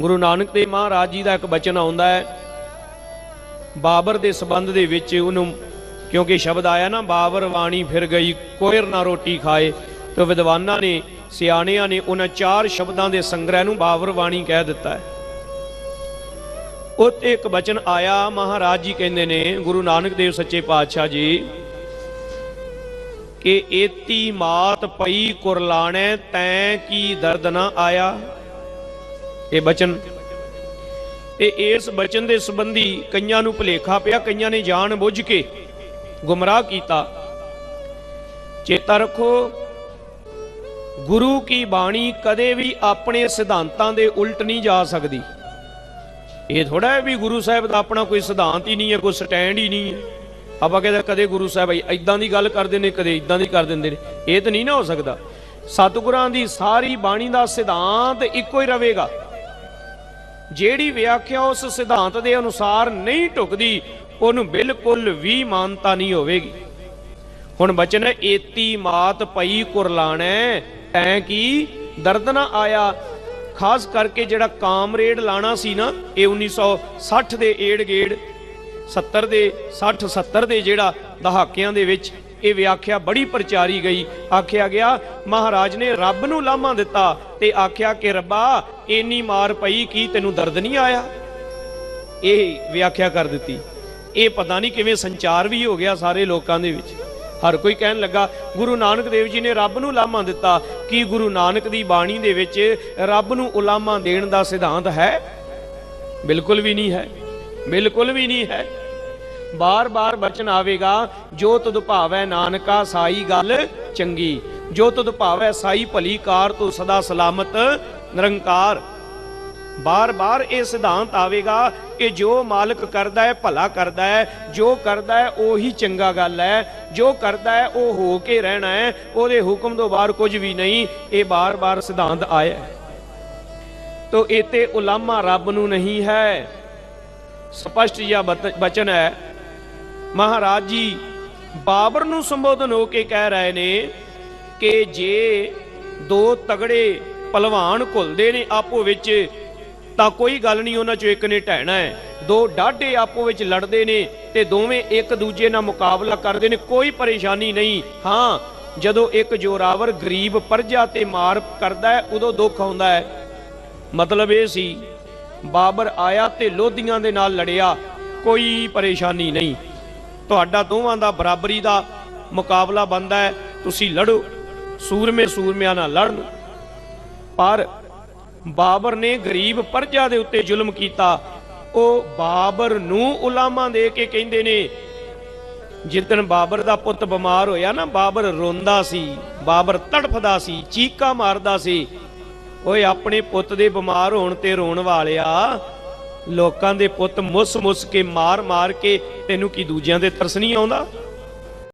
ਗੁਰੂ ਨਾਨਕ ਦੇਵ ਮਹਾਰਾਜ ਜੀ ਦਾ ਇੱਕ ਬਚਨ ਆਉਂਦਾ ਹੈ। ਬਾਬਰ ਦੇ ਸਬੰਧ ਦੇ ਵਿੱਚ ਉਹਨੂੰ ਕਿਉਂਕਿ ਸ਼ਬਦ ਆਇਆ ਨਾ, ਬਾਬਰ ਵਾਣੀ ਫਿਰ ਗਈ, ਕੋਇਰ ਨਾ ਰੋਟੀ ਖਾਏ। ਤੇ ਵਿਦਵਾਨਾਂ ਨੇ, ਸਿਆਣਿਆਂ ਨੇ ਉਹਨਾਂ ਚਾਰ ਸ਼ਬਦਾਂ ਦੇ ਸੰਗ੍ਰਹਿ ਨੂੰ ਬਾਬਰ ਵਾਣੀ ਕਹਿ ਦਿੱਤਾ ਹੈ। ਉੱਤੇ ਇੱਕ ਬਚਨ ਆਇਆ, ਮਹਾਰਾਜ ਜੀ ਕਹਿੰਦੇ ਨੇ, ਗੁਰੂ ਨਾਨਕ ਦੇਵ ਸੱਚੇ ਪਾਤਸ਼ਾਹ ਜੀ, ਕਿ ਏਤੀ ਮਾਤ ਪਈ ਕੁਰਲਾਣੇ, ਤੈਂ ਕੀ ਦਰਦ ਨਾ ਆਇਆ? ਇਹ ਬਚਨ। ਇਹ ਇਸ ਬਚਨ ਦੇ ਸੰਬੰਧੀ ਕਈਆਂ ਨੂੰ ਭੁਲੇਖਾ ਪਿਆ, ਕਈਆਂ ਨੇ ਜਾਣ ਬੁੱਝ ਕੇ ਗੁੰਮਰਾਹ ਕੀਤਾ। ਚੇਤਾ ਰੱਖੋ, ਗੁਰੂ ਕੀ ਬਾਣੀ ਕਦੇ ਵੀ ਆਪਣੇ ਸਿਧਾਂਤਾਂ ਦੇ ਉਲਟ ਨਹੀਂ ਜਾ ਸਕਦੀ। ਇਹ ਥੋੜਾ ਹੈ ਵੀ ਗੁਰੂ ਸਾਹਿਬ ਦਾ ਆਪਣਾ ਕੋਈ ਸਿਧਾਂਤ ਹੀ ਨਹੀਂ ਹੈ, ਕੋਈ ਸਟੈਂਡ ਹੀ ਨਹੀਂ ਹੈ। ਆਪਾਂ ਕਹਿੰਦੇ ਕਦੇ ਗੁਰੂ ਸਾਹਿਬ ਇਦਾਂ ਦੀ ਗੱਲ ਕਰਦੇ ਨੇ, ਕਦੇ ਇਦਾਂ ਦੀ ਕਰ ਦਿੰਦੇ ਨੇ। ਇਹ ਤਾਂ ਨਹੀਂ ਨਾ ਹੋ ਸਕਦਾ। ਸਤਿਗੁਰਾਂ ਦੀ ਸਾਰੀ ਬਾਣੀ ਦਾ ਸਿਧਾਂਤ ਇੱਕੋ ਹੀ ਰਹੇਗਾ। ਜਿਹੜੀ ਵਿਆਖਿਆ ਉਸ ਸਿਧਾਂਤ ਦੇ ਅਨੁਸਾਰ ਨਹੀਂ ਢੁਕਦੀ ਉਹਨੂੰ ਬਿਲਕੁਲ ਵੀ ਮਾਨਤਾ ਨਹੀਂ ਹੋਵੇਗੀ। ਹੁਣ ਬਚਨ, ਏਤੀ ਮਾਤ ਪਈ ਕੁਰਲਾਣੈ ਤੈਂ ਕੀ ਦਰਦ ਨਾ ਆਇਆ। ਖਾਸ ਕਰਕੇ ਜਿਹੜਾ ਕਾਮਰੇਡ ਲਾਣਾ ਸੀ ਨਾ, ਇਹ 1960 ਦੇ ਏੜ ਗੇੜ 70 ਦੇ 60 70 ਦੇ ਜਿਹੜਾ ਦਹਾਕਿਆਂ ਦੇ ਵਿੱਚ ਇਹ ਵਿਆਖਿਆ ਬੜੀ ਪ੍ਰਚਾਰੀ ਗਈ। ਆਖਿਆ ਗਿਆ, ਮਹਾਰਾਜ ਨੇ ਰੱਬ ਨੂੰ ਲਾਮਾ ਦਿੱਤਾ ਤੇ ਆਖਿਆ ਕਿ ਰੱਬਾ ਇੰਨੀ ਮਾਰ ਪਈ ਕੀ ਤੈਨੂੰ ਦਰਦ ਨਹੀਂ ਆਇਆ? ਇਹ ਵਿਆਖਿਆ ਕਰ ਦਿੱਤੀ। ਇਹ ਪਤਾ ਨਹੀਂ ਕਿਵੇਂ ਸੰਚਾਰ ਵੀ ਹੋ ਗਿਆ ਸਾਰੇ ਲੋਕਾਂ ਦੇ ਵਿੱਚ। ਹਰ ਕੋਈ ਕਹਿਣ ਲੱਗਾ, ਗੁਰੂ ਨਾਨਕ ਦੇਵ ਜੀ ਨੇ ਰੱਬ ਨੂੰ ਲਾਮਾ ਦਿੱਤਾ। ਕੀ ਗੁਰੂ ਨਾਨਕ ਦੀ ਬਾਣੀ ਦੇ ਵਿੱਚ ਰੱਬ ਨੂੰ ਉਲਾਮਾ ਦੇਣ ਦਾ ਸਿਧਾਂਤ ਹੈ? ਬਿਲਕੁਲ ਵੀ ਨਹੀਂ ਹੈ। ਬਿਲਕੁਲ ਵੀ ਨਹੀਂ ਹੈ। ਬਾਰ-ਬਾਰ ਬਚਨ ਆਵੇਗਾ, ਜੋ ਤੁਧ ਭਾਵੈ ਨਾਨਕਾ ਸਾਈ ਗੱਲ ਚੰਗੀ। ਜੋ ਤੁਧ ਭਾਵੈ ਸਾਈ ਭਲੀ ਕਾਰ ਤੂੰ ਸਦਾ ਸਲਾਮਤ, ਨਿਰੰਕਾਰ। ਬਾਰ-ਬਾਰ ਇਹ ਸਿਧਾਂਤ ਆਵੇਗਾ ਕਿ ਜੋ ਮਾਲਕ ਕਰਦਾ ਹੈ, ਭਲਾ ਕਰਦਾ ਹੈ, ਜੋ ਕਰਦਾ ਹੈ, ਉਹੀ ਚੰਗਾ ਗੱਲ ਹੈ। ਜੋ ਕਰਦਾ ਹੈ, ਉਹ ਹੋ ਕੇ ਰਹਿਣਾ ਹੈ, ਉਹਦੇ ਹੁਕਮ ਤੋਂ ਬਾਹਰ ਕੁਝ ਵੀ ਨਹੀਂ। ਇਹ ਬਾਰ-ਬਾਰ ਸਿਧਾਂਤ ਆਇਆ ਹੈ। ਤੋ ਇਤੇ ਉਲਾਮਾ ਰੱਬ ਨੂੰ ਨਹੀਂ ਹੈ। ਸਪਸ਼ਟ ਜਿਹਾ ਬਤ- ਬਚਨ ਹੈ। ਮਹਾਰਾਜ ਜੀ, ਬਾਬਰ ਨੂੰ ਸੰਬੋਧਨ ਹੋ ਕੇ ਕਹਿ ਰਹੇ ਨੇ ਕਿ ਜੇ ਦੋ ਤਗੜੇ ਪਹਿਲਵਾਨ ਘੁਲਦੇ ਨੇ ਆਪੋ ਵਿੱਚ, ਤਾਂ ਕੋਈ ਗੱਲ ਨਹੀਂ, ਉਹਨਾਂ ਚੋਂ ਇੱਕ ਨੇ ਢਹਿਣਾ ਹੈ। ਦੋ ਡਾਢੇ ਆਪੋ ਵਿੱਚ ਲੜਦੇ ਨੇ ਤੇ ਦੋਵੇਂ ਇੱਕ ਦੂਜੇ ਨਾਲ ਮੁਕਾਬਲਾ ਕਰਦੇ ਨੇ, ਕੋਈ ਪਰੇਸ਼ਾਨੀ ਨਹੀਂ। ਹਾਂ, ਜਦੋਂ ਇੱਕ ਜੋਰਾਵਰ ਗਰੀਬ ਪਰਜਾ ਤੇ ਮਾਰ ਕਰਦਾ ਹੈ, ਉਦੋਂ ਦੁੱਖ ਆਉਂਦਾ ਹੈ। ਮਤਲਬ ਇਹ ਸੀ, ਬਾਬਰ ਆਇਆ ਤੇ ਲੋਧੀਆਂ ਦੇ ਨਾਲ ਲੜਿਆ, ਕੋਈ ਪਰੇਸ਼ਾਨੀ ਨਹੀਂ। ਤੁਹਾਡਾ ਦੋਵਾਂ ਦਾ ਬਰਾਬਰੀ ਦਾ ਮੁਕਾਬਲਾ ਬੰਦਾ ਹੈ। ਤੁਸੀਂ ਲੜੋ, ਸੂਰਮੇ ਸੂਰਮਿਆਂ ਨਾਲ ਲੜਨ। ਪਰ ਬਾਬਰ ਨੇ ਗਰੀਬ ਪਰਜਾ ਦੇ ਉੱਤੇ ਜ਼ੁਲਮ ਕੀਤਾ। ਉਹ ਬਾਬਰ ਨੂੰ ਉਲਾਮਾ ਦੇ ਕੇ ਕਹਿੰਦੇ ਨੇ ਜਿੱਦਣ ਬਾਬਰ ਦਾ ਪੁੱਤ ਬਿਮਾਰ ਹੋਇਆ ਨਾ, ਬਾਬਰ ਰੋਂਦਾ ਸੀ, ਬਾਬਰ ਤੜਫਦਾ ਸੀ, ਚੀਕਾਂ ਮਾਰਦਾ ਸੀ, ਓਏ ਆਪਣੇ ਪੁੱਤ ਦੇ ਬਿਮਾਰ ਹੋਣ ਤੇ ਰੋਣ ਵਾਲਿਆ ਲੋਕਾਂ ਦੇ ਪੁੱਤ ਮੁੱਸ ਮੁੱਸ ਕੇ ਮਾਰ ਮਾਰ ਕੇ ਤੈਨੂੰ ਕੀ ਦੂਜਿਆਂ ਦੇ ਤਰਸ ਨਹੀਂ ਆਉਂਦਾ?